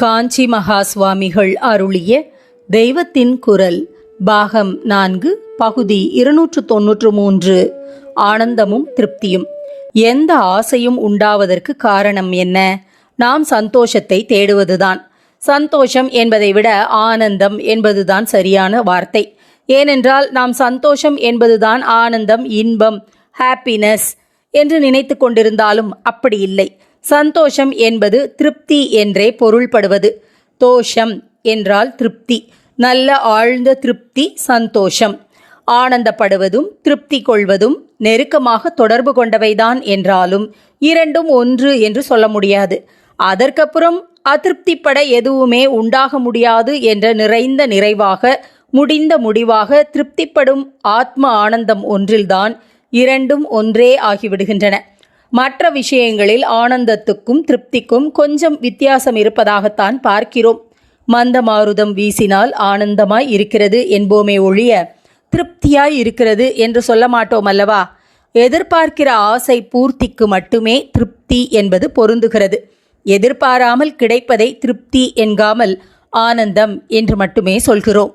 காஞ்சி மகா சுவாமிகள் அருளிய தெய்வத்தின் குரல் பாகம் நான்கு பகுதி இருநூற்று தொன்னூற்று மூன்று ஆனந்தமும் திருப்தியும். எந்த ஆசையும் உண்டாவதற்கு காரணம் என்ன? நாம் சந்தோஷத்தை தேடுவதுதான். சந்தோஷம் என்பதை விட ஆனந்தம் என்பதுதான் சரியான வார்த்தை. ஏனென்றால் நாம் சந்தோஷம் என்பதுதான் ஆனந்தம் இன்பம் ஹாப்பினஸ் என்று நினைத்து கொண்டிருந்தாலும் அப்படி இல்லை. சந்தோஷம் என்பது திருப்தி என்றே பொருள்படுவது. தோஷம் என்றால் திருப்தி. நல்ல ஆழ்ந்த திருப்தி சந்தோஷம். ஆனந்தப்படுவதும் திருப்தி கொள்வதும் நெருக்கமாக தொடர்பு கொண்டவைதான் என்றாலும் இரண்டும் ஒன்று என்று சொல்ல முடியாது. அதற்கப்புறம் அதிருப்திப்பட எதுவுமே உண்டாக முடியாது என்ற நிறைந்த நிறைவாக முடிந்த முடிவாக திருப்திப்படும் ஆத்ம ஆனந்தம் ஒன்றில்தான் இரண்டும் ஒன்றே ஆகிவிடுகின்றன. மற்ற விஷயங்களில் ஆனந்தத்துக்கும் திருப்திக்கும் கொஞ்சம் வித்தியாசம் இருப்பதாகத்தான் பார்க்கிறோம். மந்தமாருதம் வீசினால் ஆனந்தமாய் இருக்கிறது என்போமே ஒழிய திருப்தியாய் இருக்கிறது என்று சொல்ல மாட்டோம் அல்லவா எதிர்பார்க்கிற ஆசை பூர்த்திக்கு மட்டுமே திருப்தி என்பது பொருந்துகிறது. எதிர்பாராமல் கிடைப்பதை திருப்தி என்காமல் ஆனந்தம் என்று மட்டுமே சொல்கிறோம்.